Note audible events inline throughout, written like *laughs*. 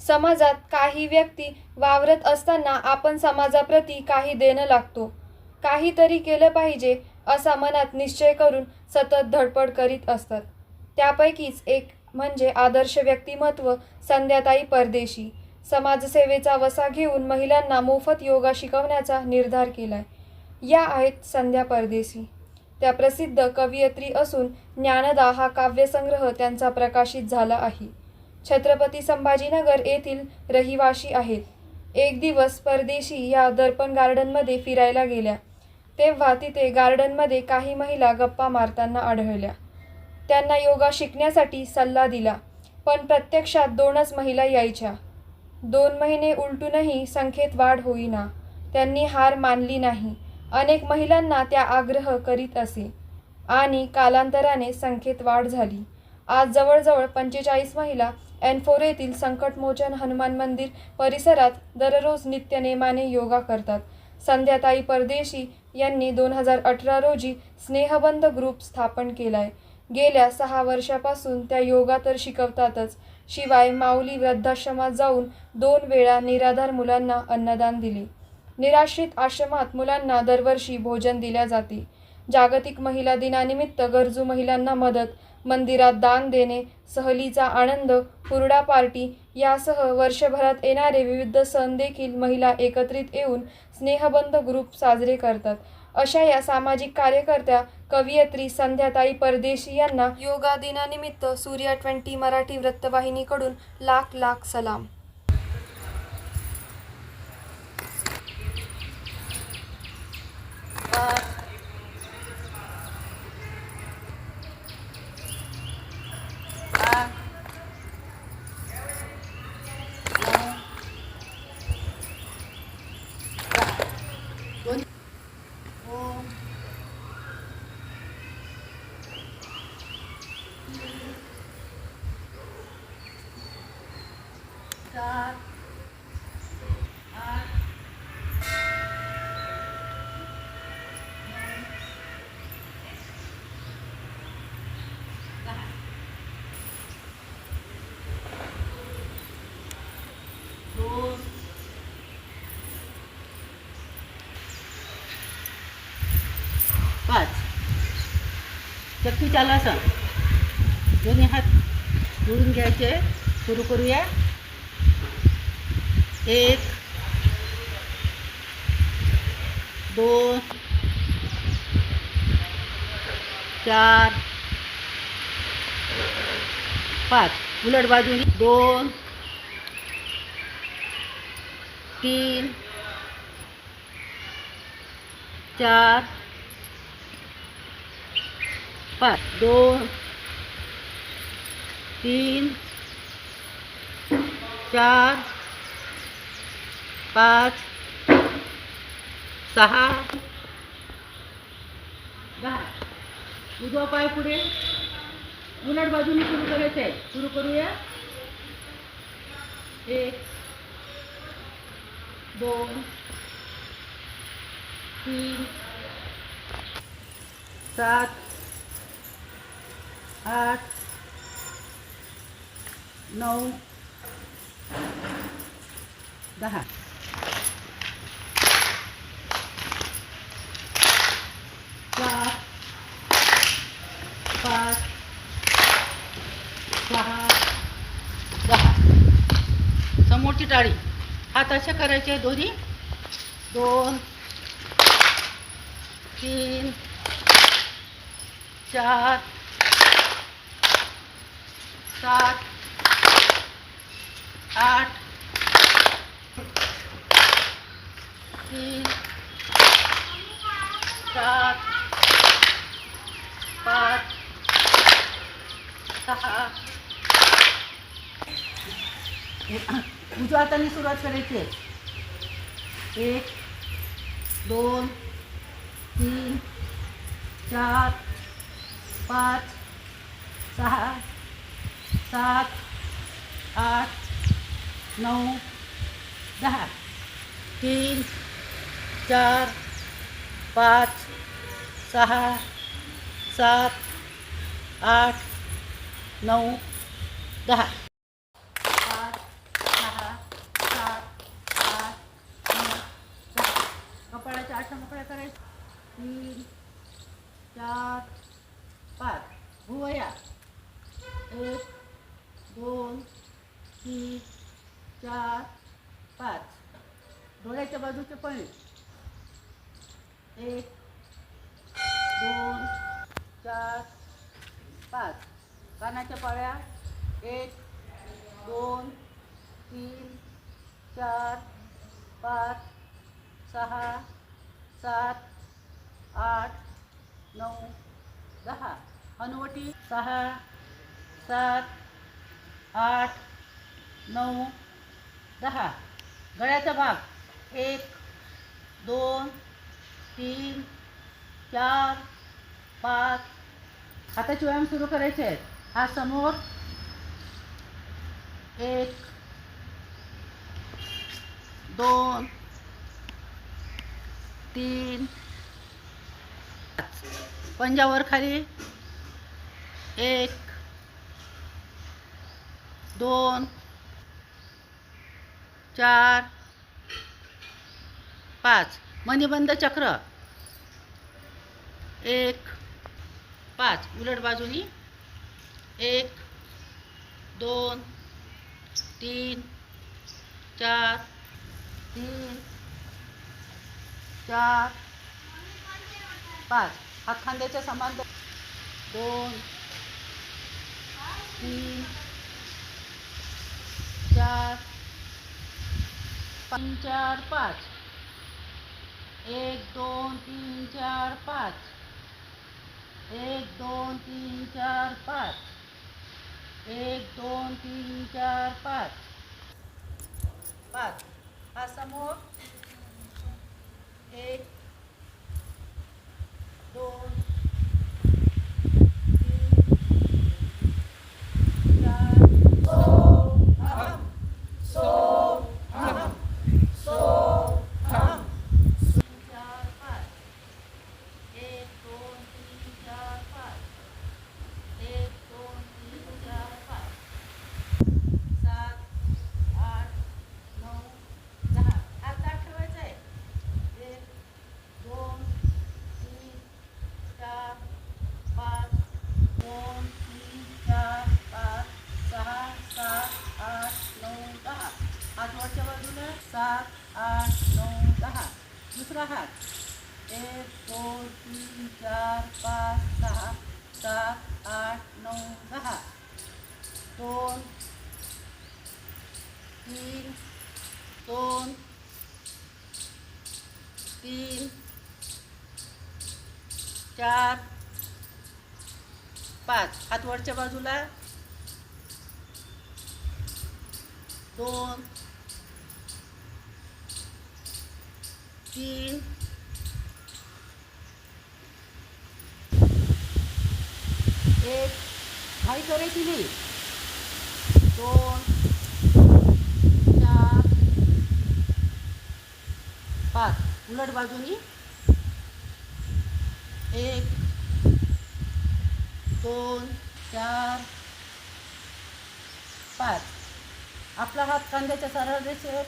समाजात काही व्यक्ती वावरत असताना आपण समाजाप्रती काही देणं लागतो. काहीतरी केलं पाहिजे असा मनात निश्चय करून सतत धडपड करीत असतात. त्यापैकीच एक म्हणजे आदर्श व्यक्तिमत्व संध्याताई परदेशी. समाजसेवेचा वसा घेऊन महिलांना मोफत योगा शिकवण्याचा निर्धार केलाय. या आहेत संध्या परदेशी. त्या प्रसिद्ध कवयित्री असून ज्ञानदा हा काव्यसंग्रह त्यांचा प्रकाशित झाला आहे. छत्रपती संभाजीनगर येथील रहिवाशी आहेत. एक दिवस परदेशी या दर्पण गार्डनमध्ये फिरायला गेल्या. तेव्हा तिथे गार्डनमध्ये काही महिला गप्पा मारताना आढळल्या. त्यांना योगा शिकण्यासाठी सल्ला दिला पण प्रत्यक्षात दोनच महिला यायच्या. दोन महिने उलटूनही संख्येत वाढ होईना. त्यांनी हार मानली नाही. अनेक महिलांना त्या आग्रह करीत असे. आणि कालांतराने संख्येत वाढ झाली. आज जवळजवळ पंचेचाळीस महिला एनफोर येथील संकटमोचन हनुमान मंदिर परिसरात दररोज नित्यनेमाने योगा करतात. संध्याताई परदेशी यांनी दोन हजार अठरा रोजी स्नेहबंध ग्रुप स्थापन केलाय. गेल्या सहा वर्षापासून त्या योगा तर शिकवतातच. शिवाय माऊली वृद्धाश्रमात जाऊन दोन वेळा निराधार मुलांना अन्नदान दिले. निराश्रित आश्रमात मुलांना दरवर्षी भोजन दिल्या जाते. जागतिक महिला दिनानिमित्त गरजू महिलांना मदत मंदिरात दान देणे सहलीचा आनंद हुरडा पार्टी यासह वर्षभरात येणारे विविध सण देखील महिला एकत्रित येऊन स्नेहबंध ग्रुप साजरे करतात. अशा या सामाजिक कार्यकर्त्या कवयित्री संध्याताई परदेशी यांना योगा दिनानिमित्त सूर्या ट्वेंटी मराठी वृत्तवाहिनीकडून लाख लाख सलाम. पाच चक्की चालासन दोन्ही हात जोडून करूया एक दोन चार पाच. उलट बाजूनी. दोन तीन चार पाच. दोन तीन चार पाच सहा दहा. उजवा पाय पुढे. उलट बाजूने सुरू करायचं आहे सुरू करूया. एक दोन तीन सात आठ नऊ दहा. चार पाच सहा दहा. समोरची टाळी. हात तसे करायचे दोन्ही. दोन तीन चार सात आठ तीन सात पाच सहा *laughs* उजव्या हाताने सुरुवात करायची आहे. एक दोन तीन चार पाच सहा सात आठ नऊ दहा. तीन चार पाच सहा सात आठ नऊ दहा. पाच सहा सात आठ तीन चार पाच. भुवया. एक दोन तीन चार पाच. डोळ्याच्या बाजूचे पळी. एक दोन चार पाच. कानाच्या पाळ्या. एक दोन तीन चार पाच सहा सात आठ नऊ दहा. हनुवटी सहा सात आठ नऊ दहा. गळ्याचा भाग. एक दोन तीन चार पाच. हाताचे व्यायाम सुरू करायचे आहेत. हा समोर एक दोन तीन पाच. पंजावर खाली. एक दोन चार पाच. मणिबंध चक्र. एक पाच. उलट बाजूनी. एक दोन तीन चार तीन चार पाच. हा खांद्याच्या समान दोन तीन चार तीन चार पाच. एक दोन तीन चार पाच. एक दोन तीन चार पाच. एक दोन तीन चार पाच. पाच. हा समोर. एक दोन तीन चार चार पाच एक दोन तीन चार पाच एक दोन तीन चार पाच सात आठ नऊ दहा हात ताट ठेवायचा आहे एक दोन तीन चार पाच दोन तीन चार पाच सहा सात आठ नऊ दहा हात वरच्या बाजूला सात आठ नऊ दहा दुसरा हात एक दोन तीन चार पाच सहा सात आठ नऊ दहा. दोन तीन दोन तीन चार पाच. हात वरच्या बाजूला. दोन तीन एक घाई करायची नाही दोन चार पाच। उलट बाजूनी। एक दोन चार पाच। आपला हात कांद्याच्या सरळ रेषेत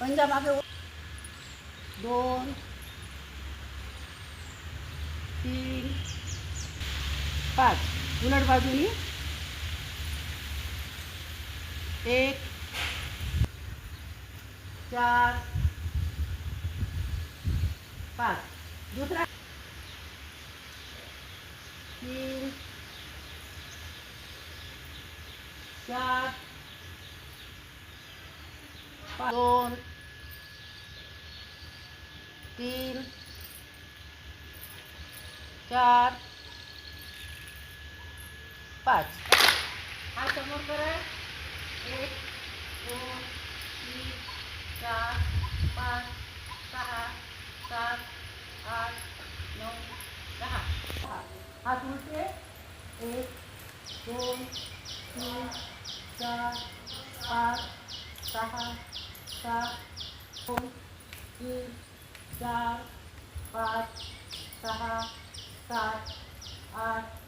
पंजा मागे दोन तीन पाच। उलट बाजूनी. एक चार पाच. दुसरा. तीन चार पाच. दोन तीन चार पाच. हा समोर करा. एक दोन तीन चार पाच सहा सात आठ नऊ दहा. हात उलटे एक दोन तीन चार पाच सहा सात दोन तीन चार पाच सहा सात आठ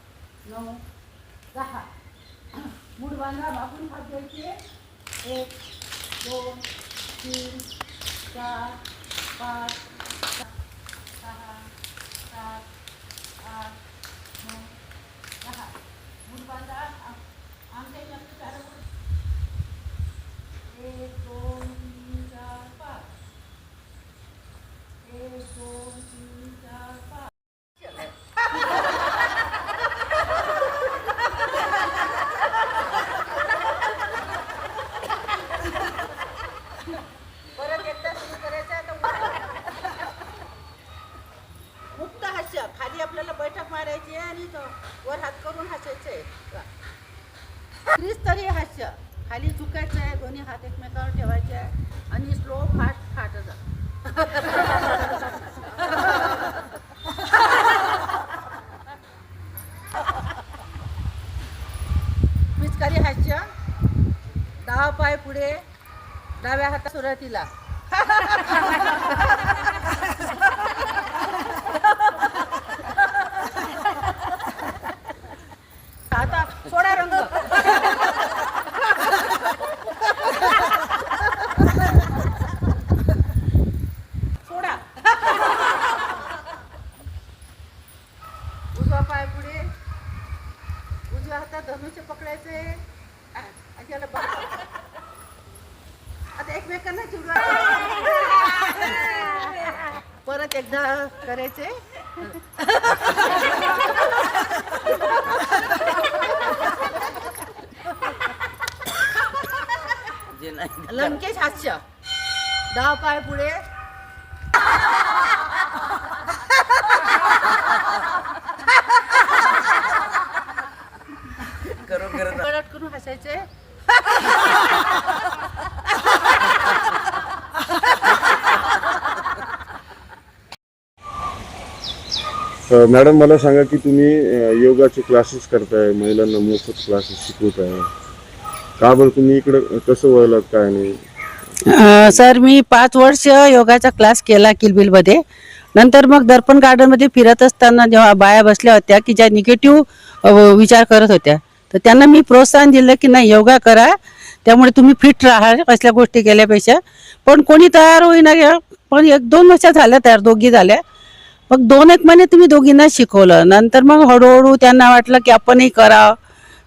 नऊ दहा. मुडवांना बांधा बापून हात द्यायचे एक दोन तीन चार पाच त्रिस्तरीय हास्य. खाली झुकायचं आहे दोन्ही हात एकमेकावर ठेवायचे आहे आणि स्लो फास्ट फाट पिचकारी हास्य. दहा पाय पुढे डाव्या हाता सुरुवातीला. करून हसायचे. अ, मॅडम मला सांगा की तुम्ही अ, योगाचे क्लासेस करताय महिलांना मोफत क्लासेस शिकवताय. का बरं तुम्ही इकडं कसं वळलात काय नाही? अ, सर मी पाच वर्ष योगाचा क्लास केला किलबिलमध्ये. नंतर मग दर्पण गार्डनमध्ये फिरत असताना जेव्हा बाया बसल्या होत्या की ज्या निगेटिव्ह विचार करत होत्या. तर त्यांना मी प्रोत्साहन दिलं की नाही योगा करा. त्यामुळे तुम्ही फिट राहाल असल्या गोष्टी केल्यापेक्षा. पण कोणी तयार होईना गे. पण एक दोन वर्ष झाल्या तयार दोघी झाल्या. मग दोन एक महिने तुम्ही दोघींना शिकवलं. नंतर मग हळूहळू त्यांना वाटलं की आपणही करावं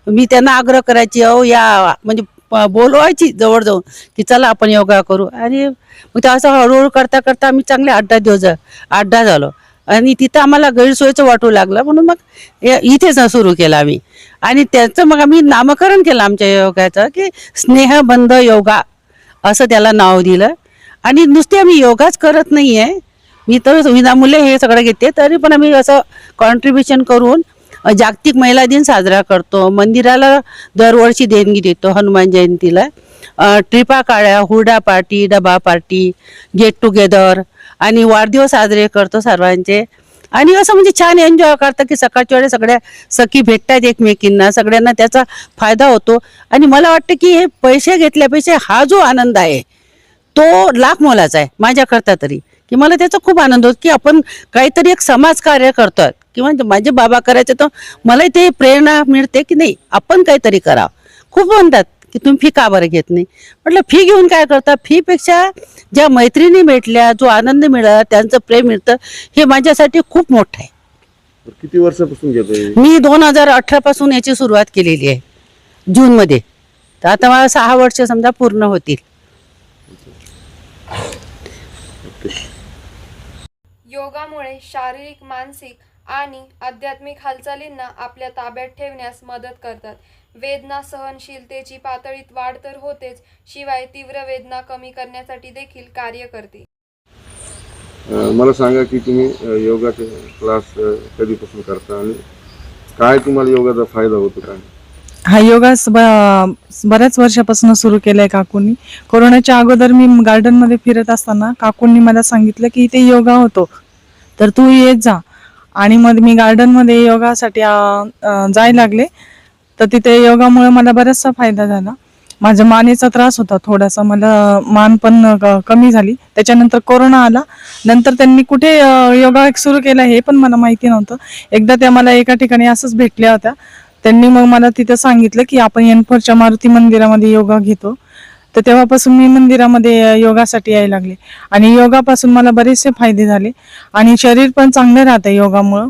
मी त्यांना आग्रह करायची अहो या म्हणजे प- बोलवायची जवळ जाऊन की चला आपण योगा करू. आणि मग ते असं हळूहळू करता करता आम्ही चांगले आठ दहा दिवस आठ दहा झालो. आणि तिथं आम्हाला गैरसोयीचं वाटू लागलं म्हणून मग इथेच सुरू केलं आम्ही. आणि त्याचं मग आम्ही नामकरण केलं आमच्या योगाचं की स्नेहबंध योगा असं त्याला नाव दिलं. आणि नुसते आम्ही योगाच करत नाही आहे मी तर विनामूल्य हे सगळं घेते तरी पण आम्ही असं कॉन्ट्रीब्युशन करून जागतिक महिला दिन साजरा करतो. मंदिराला दरवर्षी देणगी देतो हनुमान जयंतीला. ट्रिपा काळ्या हुरडा पार्टी डबा पार्टी गेट टुगेदर आणि वाढदिवस साजरे करतो सर्वांचे. आणि असं म्हणजे छान एन्जॉय करतं की सकाळच्या वेळेस सगळ्या सखी भेटतात एकमेकींना सगळ्यांना त्याचा फायदा होतो. आणि मला वाटतं की हे पैसे घेतल्यापेक्षा हा जो आनंद आहे तो लाख मोलाचा आहे माझ्याकरता तरी. की मला त्याचा खूप आनंद होतो की आपण काहीतरी एक समाज कार्य करतोय. किंवा माझे बाबा करायचे तर मलाही ते प्रेरणा मिळते की नाही आपण काहीतरी करावं. खूप म्हणतात की तुम्ही फी का बरं घेत नाही? म्हटलं फी घेऊन काय करता? फीपेक्षा ज्या मैत्रिणी भेटल्या जो आनंद मिळाला त्यांचं प्रेम मिळतं हे माझ्यासाठी खूप मोठं आहे. तर किती वर्षापासून मी दोन हजार अठरा पासून याची सुरुवात केलेली आहे जूनमध्ये तर आता मला सहा वर्ष समजा पूर्ण होतील. योगामुळे शारीरिक मानसिक आणि आध्यात्मिक हालचालींना आपल्या ताब्यात ठेवण्यास मदत करतात. वेदना सहनशीलतेची पातळीत वाढ तर होतेच शिवाय तीव्र वेदना कमी करण्यासाठी देखील कार्य करते. मला सांगा की तुम्ही योगाचे क्लास कधीपासून करता आणि काय तुम्हाला योगाचा फायदा होतो काय? हा योगा बऱ्याच वर्षापासून सुरू केलाय काकूंनी. कोरोनाच्या अगोदर मी गार्डनमध्ये फिरत असताना काकूंनी मला सांगितलं की इथे योगा होतो. तर तू येत जा. आणि मग मी गार्डनमध्ये योगासाठी जायला लागले. तर तिथे योगामुळे मला बराचसा फायदा झाला. माझ्या मानेचा त्रास होता थोडासा. मला मान पण कमी झाली. त्याच्यानंतर कोरोना आला. नंतर त्यांनी कुठे योगा सुरू केला हे पण मला माहिती नव्हतं. एकदा त्या मला एका ठिकाणी असंच भेटल्या होत्या. त्यांनी मग मला तिथं सांगितलं की आपण एनफोरच्या मारुती मंदिरामध्ये योगा घेतो. तर तेव्हापासून मी मंदिरामध्ये योगासाठी यायला लागले. आणि योगापासून मला बरेचसे फायदे झाले. आणि शरीर पण चांगलं राहतं योगामुळं.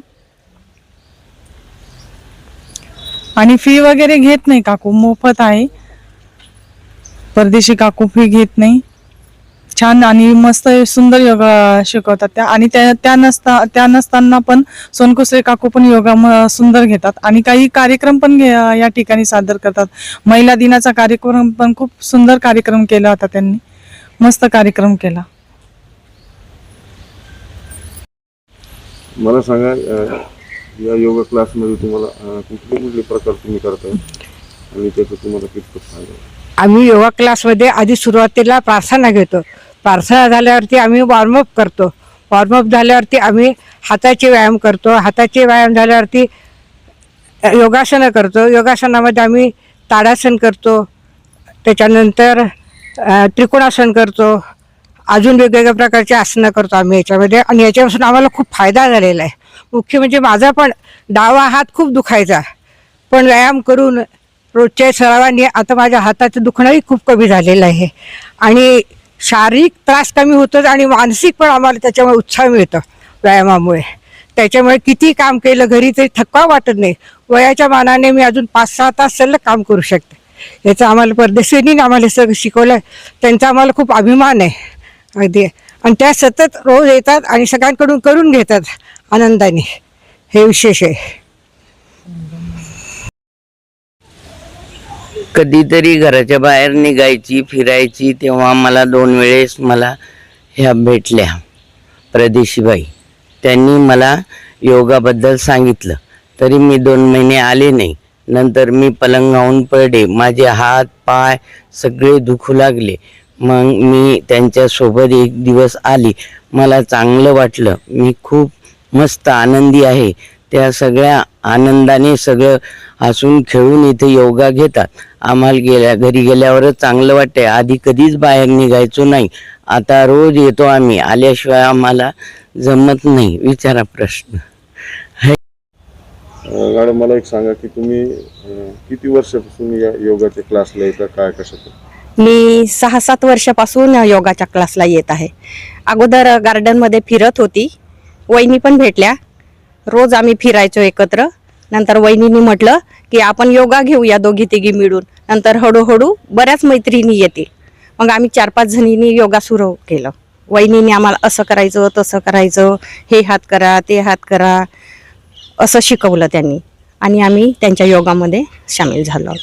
आणि फी वगैरे घेत नाही काकू मोफत आहे. परदेशी काकू फी घेत नाही. छान आणि मस्त सुंदर योगा शिकवतात. त्या आणि त्या त्या नसता त्या नसताना पण सोनकुसरे काकू पण योगा म- सुंदर घेतात. आणि काही कार्यक्रम पण या ठिकाणी सादर करतात. महिला दिनाचा कार्यक्रम पण खूप सुंदर कार्यक्रम केला होता त्यांनी. मस्त कार्यक्रम केला. मला सांगा या योगा क्लासमध्ये तुम्हाला कुठले कुठले प्रकार तुम्ही करताय? आणि त्याचा तुम्हाला कितपत होतो? आम्ही योगा क्लासमध्ये आधी सुरुवातीला प्रार्थना घेतो. प्रार्थना झाल्यावरती आम्ही वॉर्मअप करतो. वॉर्मअप झाल्यावरती आम्ही हाताचे व्यायाम करतो. हाताचे व्यायाम झाल्यावरती योगासनं करतो. योगासनामध्ये आम्ही ताडासन करतो. त्याच्यानंतर त्रिकोणासन करतो. अजून वेगवेगळ्या प्रकारचे आसनं करतो आम्ही याच्यामध्ये. आणि याच्यापासून आम्हाला खूप फायदा झालेला आहे. मुख्य म्हणजे माझा पण डावा हात खूप दुखायचा. पण व्यायाम करून रोजच्या सरावाने आता माझ्या हाताचं दुखणंही खूप कमी झालेलं आहे. आणि शारीरिक त्रास कमी होतोच आणि मानसिक पण आम्हाला त्याच्यामुळे उत्साह मिळतो व्यायामामुळे. त्याच्यामुळे किती काम केलं घरी तरी थकवा वाटत नाही. वयाच्या मानाने मी अजून पाच सहा तास सलग काम करू शकते. याचं आम्हाला परदेशींनी आम्हाला सगळं शिकवलं त्यांचा आम्हाला खूप अभिमान आहे. अगदी. आणि त्या सतत रोज येतात आणि सगळ्यांकडून करून घेतात आनंदाने. हे विशेष आहे. कधीतरी घराच्या बाहेर निघायची फिरायची तेव्हा मला दोन वेळेस मला ह्या भेटल्या. प्रदेशीबाई त्यांनी मला योगाबद्दल सांगितलं. तरी मी दोन महिने आले नाही. नंतर मी पलंगावून पडले. माझे हात पाय सगळे दुखू लागले. मग मी त्यांच्यासोबत एक दिवस आली. मला चांगलं वाटलं. मी खूप मस्त आनंदी आहे. त्या सगळ्या आनंदाने सगळं हसून खेळून इथे योगा घेतात. आम्हाला गेल्या घरी गेल्यावरच चांगलं वाटतंय. आधी कधीच बाहेर निघायचो नाही. आता रोज येतो आम्ही. आल्याशिवाय आम्हाला जमत नाही. विचारा प्रश्न. मॅडम मला एक सांगा की तुम्ही किती वर्षापासून या योगाच्या क्लासला येता? काय कशात मी सहा सात वर्षापासून योगाच्या क्लासला येत आहे. अगोदर गार्डनमध्ये फिरत होती. वहिनी पण भेटल्या. रोज आम्ही फिरायचो एकत्र. नंतर वहिनीनी म्हटलं की आपण योगा घेऊया दोघी तिघी मिळून. नंतर हळूहळू बऱ्याच मैत्रिणी येतील. मग आम्ही चार पाच जणींनी योगा सुरू केलं. वहिनीने आम्हाला असं करायचं तसं करायचं हे हात करा ते हात करा असं शिकवलं त्यांनी. आणि आम्ही त्यांच्या योगामध्ये सामील झालो